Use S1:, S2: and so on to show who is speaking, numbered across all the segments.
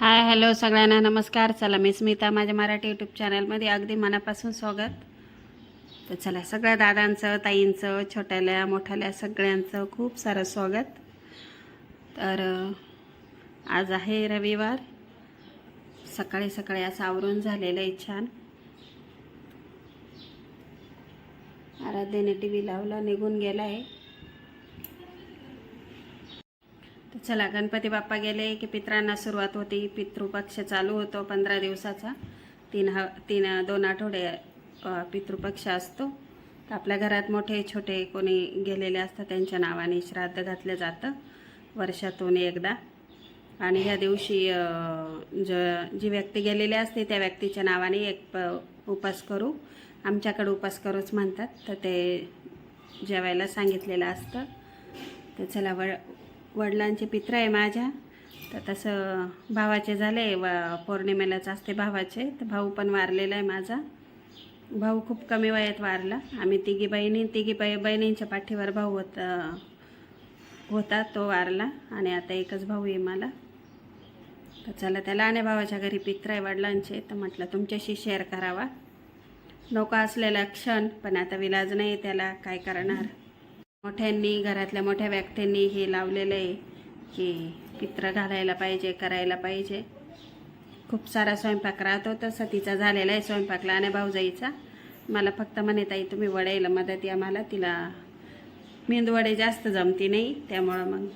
S1: Hi hello सगळ्यांना नमस्कार. चला मी स्मिता माझ्या मराठी यूट्यूब चॅनलमध्ये अगदी मनापासून स्वागत. तर चला सगळ्या दादांचं ताईंचं छोट्याल्या मोठ्याल्या सगळ्यांचं खूप सारं स्वागत. तर आज आहे रविवार. सकाळी सकाळी असं आवरून झालेलं आहे छान. आराध्याने टी व्ही लावला निघून गेला आहे तर चला गणपती बाप्पा गेले की पित्रांना सुरुवात होती. पितृपक्ष चालू होतो पंधरा दिवसाचा. तीन हा तीन दोन आठवडे पितृपक्ष असतो. तर आपल्या घरात मोठे छोटे कोणी गेलेले असतात त्यांच्या नावाने श्राद्ध घातलं जातं वर्षातून एकदा. आणि ह्या दिवशी ज जी व्यक्ती गेलेली असते त्या व्यक्तीच्या नावाने एक प उपास करू. आमच्याकडे उपास करूच म्हणतात. तर ते जेवायला सांगितलेलं असतं. तर चला वळ वडिलांचे पित्र आहे माझ्या. तर तसं भावाचे झाले व पौर्णिमेलाच असते भावाचे. तर भाऊ पण वारलेला आहे माझा. भाऊ खूप कमी वयात वारला. आम्ही तिघी बहिणी तिघी बाई बहिणींच्या पाठीवर भाऊ होता होता तो वारला. आणि आता एकच भाऊ आहे मला. तर चला त्याला आणि भावाच्या घरी पित्र आहे वडिलांचे. तर म्हटलं तुमच्याशी शेअर करावा. नको असलेला क्षण पण आता विलाज नाही त्याला. काय करणार? मोठ्यांनी घरातल्या मोठ्या व्यक्तींनी हे लावलेलं आहे की पित्र घालायला पाहिजे करायला पाहिजे. खूप सारा स्वयंपाक राहतो तसं तिचा झालेला आहे स्वयंपाकला आणि भाऊजाईचा. मला फक्त म्हणे ताई तुम्ही वडायला मदत या मला तिला मेंदूवडे जास्त जमती नाही त्यामुळं मग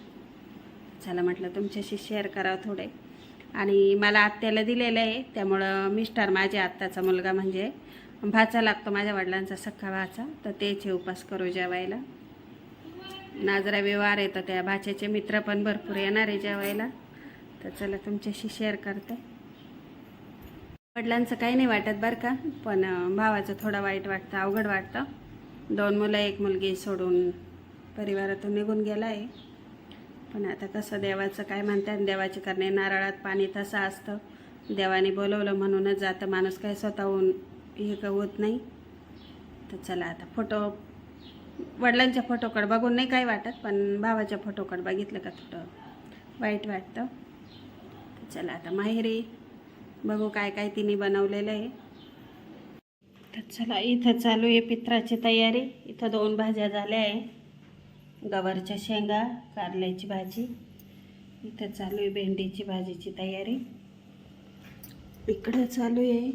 S1: चला म्हटलं तुमच्याशी शेअर करावं थोडे. आणि मला आत्याला दिलेलं आहे त्यामुळं मिस्टर माझे आत्ताचा मुलगा म्हणजे भाचा लागतो माझ्या वडिलांचा सख्खा भाचा तर तेच हे उपास करू जेवायला. नाजरा व्यवहार येतं त्या भाच्याचे मित्र पण भरपूर येणार आहे जेवायला. तर चला तुमच्याशी शेअर करते. वडिलांचं काही नाही वाटत बरं का पण भावाचं थोडं वाईट वाटतं अवघड वाटतं. दोन मुलं एक मुलगी सोडून परिवारातून निघून गेला आहे पण आता कसं देवाचं काय म्हणतात देवाचे करणे नारळात पाणी तसं असतं. देवाने बोलवलं म्हणूनच जातं माणूस काय स्वतःहून हे होत नाही. तर चला आता फोटो वडिलांच्या फोटोकडे बघून नाही काय वाटत पण भावाच्या फोटोकडे बघितलं का थोडं वाईट वाटतं. चला आता माहेरी बघू काय काय तिने बनवलेलं आहे. तर चला इथं चालू आहे पित्राची तयारी. इथं दोन भाज्या झाल्या आहे. गवारच्या शेंगा कारल्याची भाजी. इथं चालू आहे भेंडीची भाजीची तयारी. इकडं चालू आहे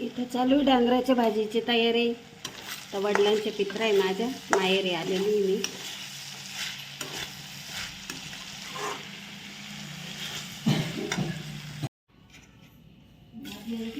S1: इथं चालू आहे डांगराच्या भाजीची तयारी. तर वडिलांचे पित्र आहे माझ्या माहेरी आलेली मी. झालं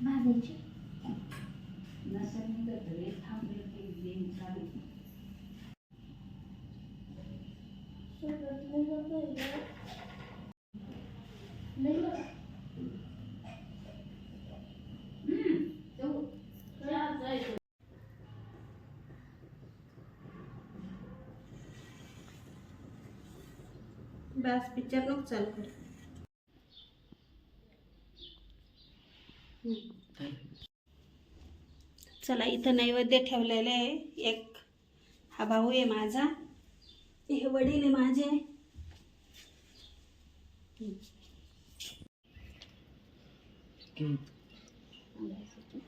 S1: Mas, gente, nessa linda treta, tá बस पिक्चर नको चालू कर. चला इथं नैवेद्य ठेवलेलं आहे. एक हा भाऊ आहे माझा. हे वडील आहे माझे.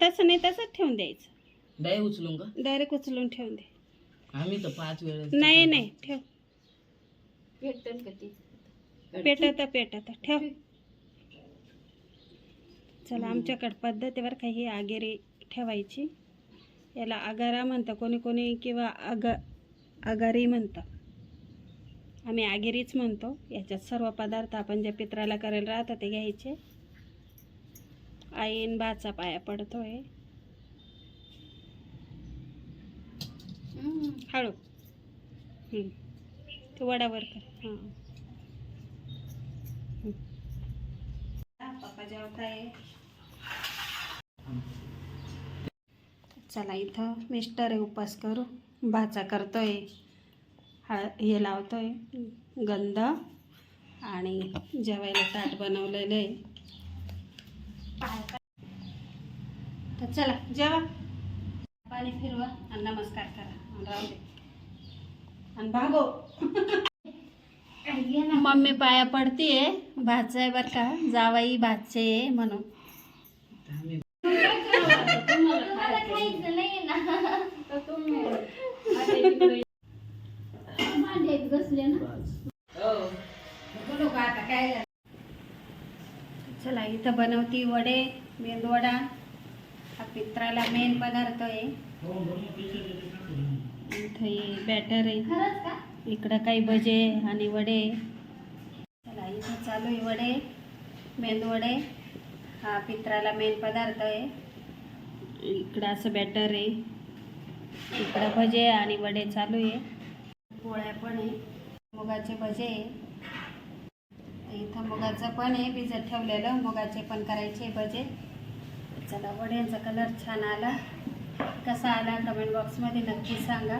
S1: तसं नाही तसंच ठेवून द्यायचं.
S2: डाय उचलून का?
S1: डायरेक्ट उचलून ठेवून दे.
S2: आम्ही तर पाच वेळेस
S1: नाही नाही ठेव. पेटत पेटत ठेव. चला आमच्याकडे पद्धतीवर काही आगेरी ठेवायची. याला आगारा म्हणतं कोणी कोणी किंवा आग आगारी म्हणतं आम्ही आगेरीच म्हणतो. याच्यात सर्व पदार्थ आपण जे पित्राला करायला राहतं ते घ्यायचे. आईन बाचा पाया पडतोय. हळू. तू वडावर कर. हां. पप्पा जेवताय? चला इथं मिस्टर आहे उपास करू. भाचा करतोय. हा हे लावतोय. गंध आणि जेवायला ताट बनवलेलं आहे तर चला जेवा. पाणी फिरवा आणि नमस्कार करा. राहू दे. आणि भागो. मम्मी पाया पडतीये. भाचं आहे बरं का. जावाई भाचे म्हणून. आहे म्हणून
S2: आम्ही
S1: चला इथं बनवती वडे मेंदवडा. हा पित्राला मेन पदार्थ आहे. इथं बॅटर आहे. इकडं काही भजे आणि वडे. चला इथं चालू आहे वडे मेंदवडे. हा पित्राला मेन पदार्थ आहे. इकडं असं बॅटर आहे. इकडं भजे आणि वडे चालू आहे. पोळ्या पण आहे. मुगाचे भजे आहे. इथं मुगाचं पण आहे. भिजत ठेवलेलं. मुगाचे पण करायचे भजे. चला वड्यांचा कलर छान आला. कसा आला? कमेंट बॉक्समध्ये नक्की सांगा.